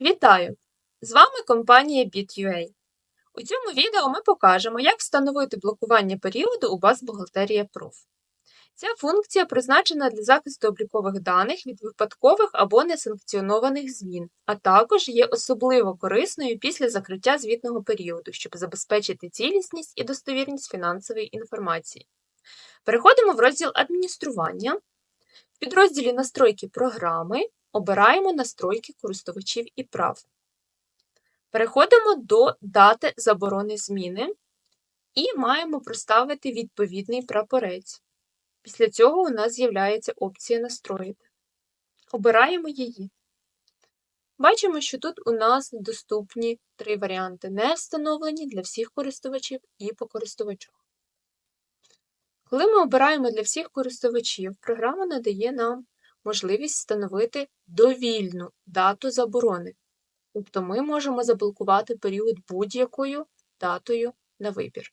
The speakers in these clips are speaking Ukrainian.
Вітаю! З вами компанія BitUA. У цьому відео ми покажемо, як встановити блокування періоду у баз бухгалтерія Proof. Ця функція призначена для захисту облікових даних від випадкових або несанкціонованих змін, а також є особливо корисною після закриття звітного періоду, щоб забезпечити цілісність і достовірність фінансової інформації. Переходимо в розділ адміністрування. В підрозділі Настройки програми обираємо настройки користувачів і прав. Переходимо до дати заборони зміни і маємо проставити відповідний прапорець. Після цього у нас з'являється опція Настроїти. Обираємо її. Бачимо, що тут у нас доступні три варіанти, не встановлені для всіх користувачів і по користувачах. Коли ми обираємо для всіх користувачів, програма надає нам можливість встановити довільну дату заборони. Тобто ми можемо заблокувати період будь-якою датою на вибір.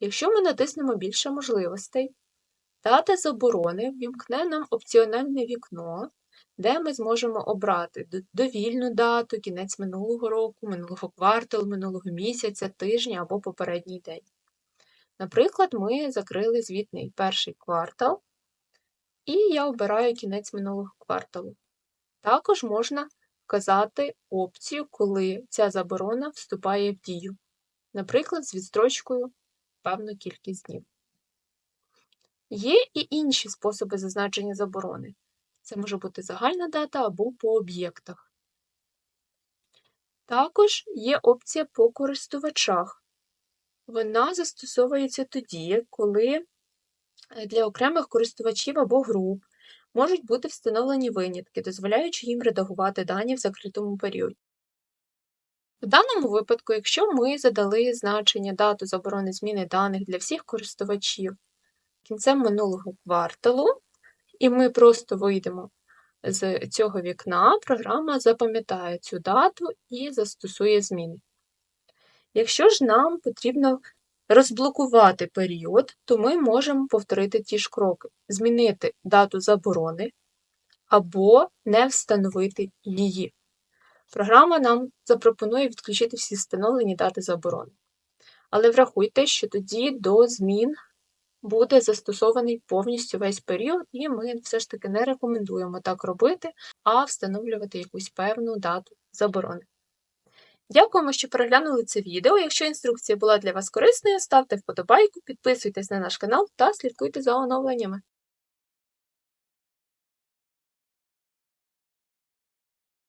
Якщо ми натиснемо більше можливостей, дата заборони вімкне нам опціональне вікно, де ми зможемо обрати довільну дату, кінець минулого року, минулого кварталу, минулого місяця, тижня або попередній день. Наприклад, ми закрили звітний перший квартал, і я обираю кінець минулого кварталу. Також можна вказати опцію, коли ця заборона вступає в дію, наприклад, з відстрочкою певну кількість днів. Є і інші способи зазначення заборони. Це може бути загальна дата або по об'єктах. Також є опція по користувачах. Вона застосовується тоді, коли для окремих користувачів або груп можуть бути встановлені винятки, дозволяючи їм редагувати дані в закритому періоді. В даному випадку, якщо ми задали значення дату заборони зміни даних для всіх користувачів кінцем минулого кварталу, і ми просто вийдемо з цього вікна, програма запам'ятає цю дату і застосує зміни. Якщо ж нам потрібно розблокувати період, то ми можемо повторити ті ж кроки: змінити дату заборони або не встановити її. Програма нам запропонує відключити всі встановлені дати заборони. Але врахуйте, що тоді до змін буде застосований повністю весь період, і ми все ж таки не рекомендуємо так робити, а встановлювати якусь певну дату заборони. Дякуємо, що переглянули це відео. Якщо інструкція була для вас корисною, ставте вподобайку, підписуйтесь на наш канал та слідкуйте за оновленнями.